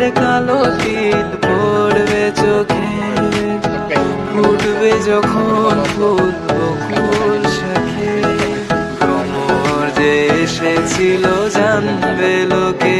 চোখের কালো তিল পড়বে চোখে। ফুটবে যখন ফুল, বকুল শাখে। ভ্রমর যে এসেছিল, জানবে লোকে